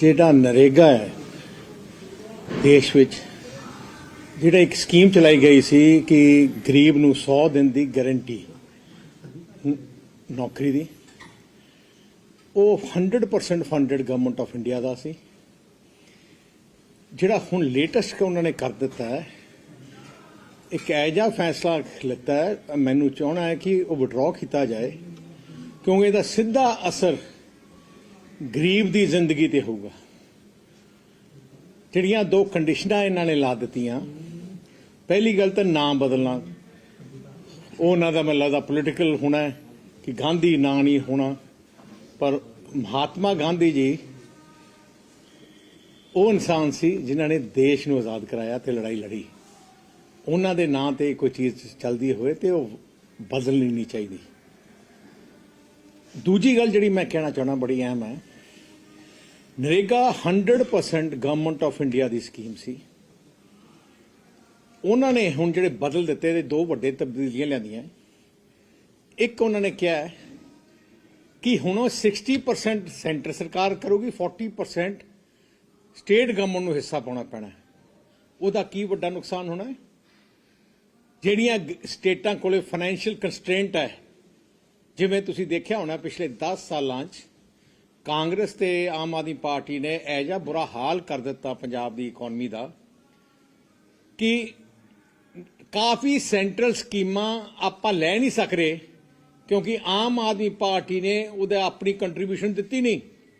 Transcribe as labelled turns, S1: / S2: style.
S1: ਜਿਹੜਾ ਨਰੇਗਾ ਹੈ, ਦੇਸ਼ ਵਿੱਚ, ਜਿਹੜਾ ਇੱਕ ਸਕੀਮ ਚਲਾਈ ਗਈ ਸੀ ਕਿ ਗਰੀਬ ਨੂੰ 100 ਦਿਨ ਦੀ ਗਾਰੰਟੀ ਨੌਕਰੀ ਦੀ, ਉਹ 100% ਫੰਡਡ ਗਵਰਨਮੈਂਟ ਆਫ ਇੰਡੀਆ ਦਾ ਸੀ। ਜਿਹੜਾ ਹੁਣ ਲੇਟੈਸਟ ਕਿ ਉਹਨਾਂ ਨੇ ਕਰ ਦਿੱਤਾ ਹੈ, ਇੱਕ ਐਜਾ ਫੈਸਲਾ ਲਿੱਤਾ ਹੈ, ਮੈਨੂੰ ਚਾਹਣਾ ਹੈ ਕਿ ਉਹ ਵਿਡਰਾਅ ਕੀਤਾ ਜਾਏ, ਕਿਉਂਕਿ ਇਹਦਾ ਸਿੱਧਾ ਅਸਰ ਗਰੀਬ ਦੀ ਜ਼ਿੰਦਗੀ ਤੇ ਹੋਊਗਾ। ਜਿਹੜੀਆਂ ਦੋ ਕੰਡੀਸ਼ਨਾਂ ਇਹਨਾਂ ਨੇ ਲਾ ਦਿੱਤੀਆਂ, ਪਹਿਲੀ ਗੱਲ ਤਾਂ ਨਾਮ ਬਦਲਣਾ। ਉਹ ਉਹਨਾਂ ਦਾ ਮੈਨੂੰ ਲੱਗਦਾ ਪੋਲੀਟੀਕਲ ਹੋਣਾ ਹੈ ਕਿ ਗਾਂਧੀ ਨਾਂ ਨਹੀਂ ਹੋਣਾ। ਪਰ ਮਹਾਤਮਾ ਗਾਂਧੀ ਜੀ, ਉਹ ਇਨਸਾਨ ਸੀ ਜਿਨ੍ਹਾਂ ਨੇ ਦੇਸ਼ ਨੂੰ ਆਜ਼ਾਦ ਕਰਾਇਆ ਤੇ ਲੜਾਈ ਲੜੀ। ਉਹਨਾਂ ਦੇ ਨਾਂ ਤੇ ਕੋਈ ਚੀਜ਼ ਚੱਲਦੀ ਹੋਵੇ ਤੇ ਉਹ ਬਦਲਣੀ ਨਹੀਂ ਚਾਹੀਦੀ। ਦੂਜੀ ਗੱਲ ਜਿਹੜੀ ਮੈਂ ਕਹਿਣਾ ਚਾਹਣਾ ਬੜੀ ਅਹਿਮ ਹੈ, ਨਰੇਗਾ 100% ਗਵਰਨਮੈਂਟ ਆਫ ਇੰਡੀਆ ਦੀ ਸਕੀਮ ਸੀ। ਉਹਨਾਂ ਨੇ ਹੁਣ ਜਿਹੜੇ ਬਦਲ ਦਿੱਤੇ ਤੇ ਦੋ ਵੱਡੇ ਤਬਦੀਲੀਆਂ ਲਿਆਂਦੀਆਂ। ਇੱਕ ਉਹਨਾਂ ਨੇ ਕਿਹਾ ਕਿ ਹੁਣ ਉਹ 60% ਸੈਂਟਰ ਸਰਕਾਰ ਕਰੂਗੀ 40% ਸਟੇਟ ਗਵਰਨਮੈਂਟ ਨੂੰ ਹਿੱਸਾ ਪਾਉਣਾ ਪੈਣਾ। ਉਹਦਾ ਕੀ ਵੱਡਾ ਨੁਕਸਾਨ ਹੋਣਾ ਹੈ? ਜਿਹੜੀਆਂ ਸਟੇਟਾਂ ਕੋਲੇ ਫਾਈਨੈਂਸ਼ੀਅਲ ਕੰਸਟ੍ਰੇਂਟ ਹੈ ਜਿਵੇਂ ਤੁਸੀਂ ਦੇਖਿਆ ਹੋਣਾ ਪਿਛਲੇ 10 ਸਾਲਾਂ 'ਚ ਕਾਂਗਰਸ ਤੇ ਆਮ ਆਦਮੀ ਪਾਰਟੀ ਨੇ ਐਜਾ ਬੁਰਾ ਹਾਲ ਕਰ ਦਿੱਤਾ ਪੰਜਾਬ ਦੀ ਇਕਨੋਮੀ ਦਾ ਕਿ ਕਾਫੀ ਸੈਂਟਰਲ ਸਕੀਮਾਂ ਆਪਾਂ ਲੈ ਨਹੀਂ ਸਕਦੇ ਕਿਉਂਕਿ ਆਮ ਆਦਮੀ ਪਾਰਟੀ ਨੇ ਉਹਦਾ ਆਪਣੀ ਕੰਟਰੀਬਿਊਸ਼ਨ ਦਿੱਤੀ ਨਹੀਂ।